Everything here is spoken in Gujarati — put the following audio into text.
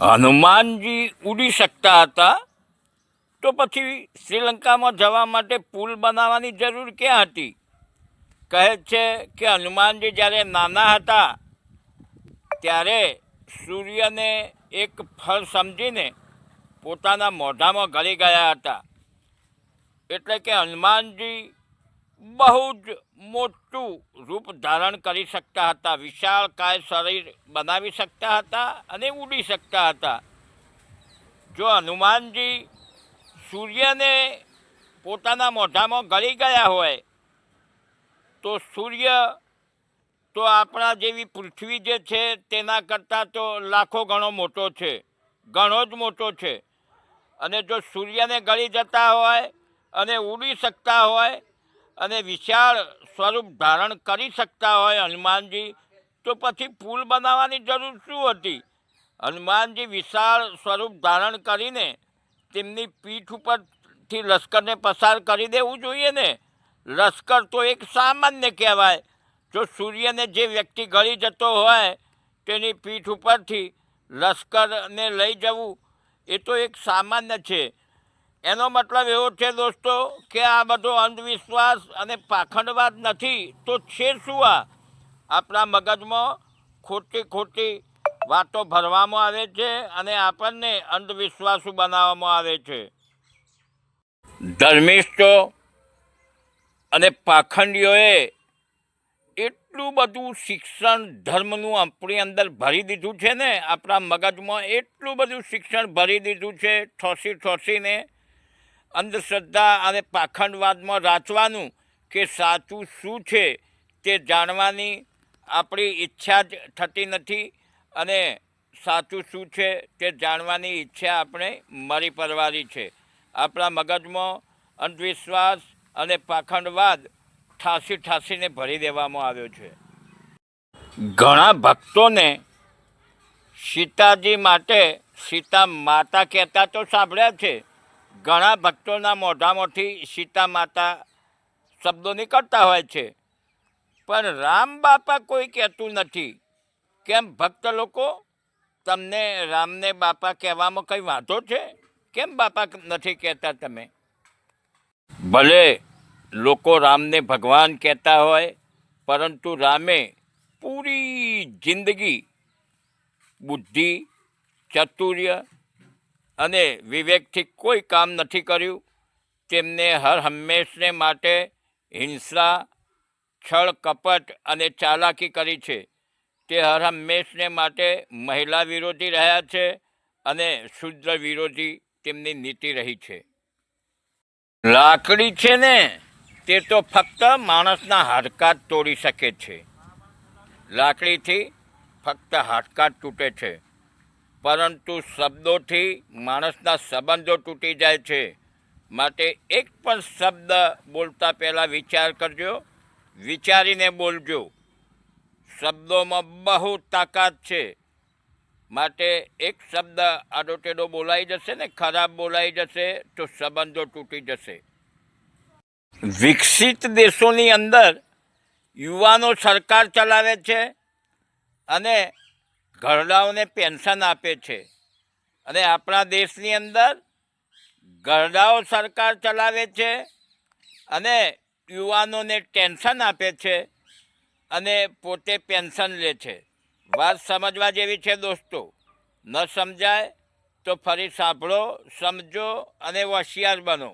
હનુમાનજી ઉડી શકતા હતા? તો પછી શ્રીલંકામાં જવા માટે પુલ બનાવવાની જરૂર ક્યાં હતી? કહે છે કે હનુમાનજી જ્યારે નાના હતા, ત્યારે સૂર્યને એક ફળ સમજીને પોતાના મોઢામાં ગળી ગયા હતા. એટલે કે હનુમાનજી બહુ જ મોટું રૂપ ધારણ કરી શકતા હતા. વિશાળ કાય શરીર બનાવી શકતા હતા અને ઉડી શકતા હતા. જો હનુમાનજી સૂર્યને પોતાના મોઢામાં ગળી ગયા હોય, તો સૂર્ય તો આપણા જેવી પૃથ્વી જે છે તેના કરતાં તો લાખો ગણો મોટો છે ઘણો જ મોટો છે. અને જો સૂર્યને ગળી જતા હોય અને ઉડી શકતા હોય અને વિશાળ સ્વરૂપ ધારણ કરી શકતા હોય હનુમાનજી, તો પછી પુલ બનાવવાની જરૂર શું હતી? હનુમાનજી વિશાળ સ્વરૂપ ધારણ કરીને તેમની પીઠ ઉપરથી લશ્કરને પસાર કરી દેવું જોઈએ ને? લશ્કર તો એક સામાન્ય કહેવાય. જો સૂર્યને જે વ્યક્તિ ગળી જતો હોય, તેની પીઠ ઉપરથી લશ્કરને લઈ જવું એ તો એક સામાન્ય છે. એનો મતલબ એવો છે દોસ્તો કે આ બધો અંધવિશ્વાસ અને પાખંડવાદ નથી, તો છે શું આ? આપણા મગજમાં ખોટી ખોટી વાતો ભરવામાં આવે છે અને આપણને અંધવિશ્વાસુ બનાવવામાં આવે છે. ધર્મિષ્ઠો અને પાખંડીઓએ એટલું બધું શિક્ષણ ધર્મનું આપણી અંદર ભરી દીધું છે ને, આપણા મગજમાં એટલું બધું શિક્ષણ ભરી દીધું છે, ઠોસી ઠોસીને અંધશ્રદ્ધા અને પાખંડવાદમાં રાચવાનું કે સાચું શું છે તે જાણવાની આપણી ઈચ્છા જ થતી નથી અને સાચું શું છે તે જાણવાની ઈચ્છા આપણે મરી પરવારી છે. આપણા મગજમાં અંધવિશ્વાસ અને પાખંડવાદ ઠાસી ઠાસીને ભરી દેવામાં આવ્યો છે. ઘણા ભક્તોને સીતાજી માટે સીતા માતા કહેતા તો સાંભળ્યા છે ઘણા ભક્તોના મોઢામાંથી સીતા માતા શબ્દો નીકળતા હોય છે. પણ રામ બાપા કોઈ કહેતું નથી. કેમ ભક્ત લોકો? તમને રામને બાપા કહેવામાં કંઈ વાંધો છે? કેમ બાપા નથી કહેતા તમે? ભલે લોકો રામને ભગવાન કહેતા હોય, પરંતુ રામે પૂરી જિંદગી બુદ્ધિ, ચાતુર્ય અને વિવેકથી કોઈ કામ નથી કર્યું. તેમને હર હંમેશને માટે હિંસા, છળ કપટ અને ચાલાકી કરી છે. તે હર હંમેશને માટે મહિલા વિરોધી રહ્યા છે અને શુદ્ર વિરોધી તેમની નીતિ રહી છે. લાકડી છે ને, તે તો ફક્ત માણસના હાડકાં તોડી શકે છે. લાકડીથી ફક્ત હાડકાં તૂટે છે. પરંતુ શબ્દોથી માણસના સંબંધો તૂટી જાય છે. માટે એક પણ શબ્દ બોલતા પહેલાં વિચાર કરજો, વિચારીને બોલજો. શબ્દોમાં બહુ તાકાત છે. માટે એક શબ્દ આડોટેડો બોલાઈ જશે ને, ખરાબ બોલાઈ જશે, તો સંબંધો તૂટી જશે. વિકસિત દેશોની અંદર યુવાનો સરકાર ચલાવે છે અને ઘરડાઓને પેન્શન આપે છે. અને આપણા દેશની અંદર ઘરડાઓ સરકાર ચલાવે છે અને યુવાનોને ટેન્શન આપે છે અને પોતે પેન્શન લે છે. વાત સમજવા જેવી છે દોસ્તો, ન સમજાય તો ફરી સાંભળો, સમજો અને હોશિયાર બનો.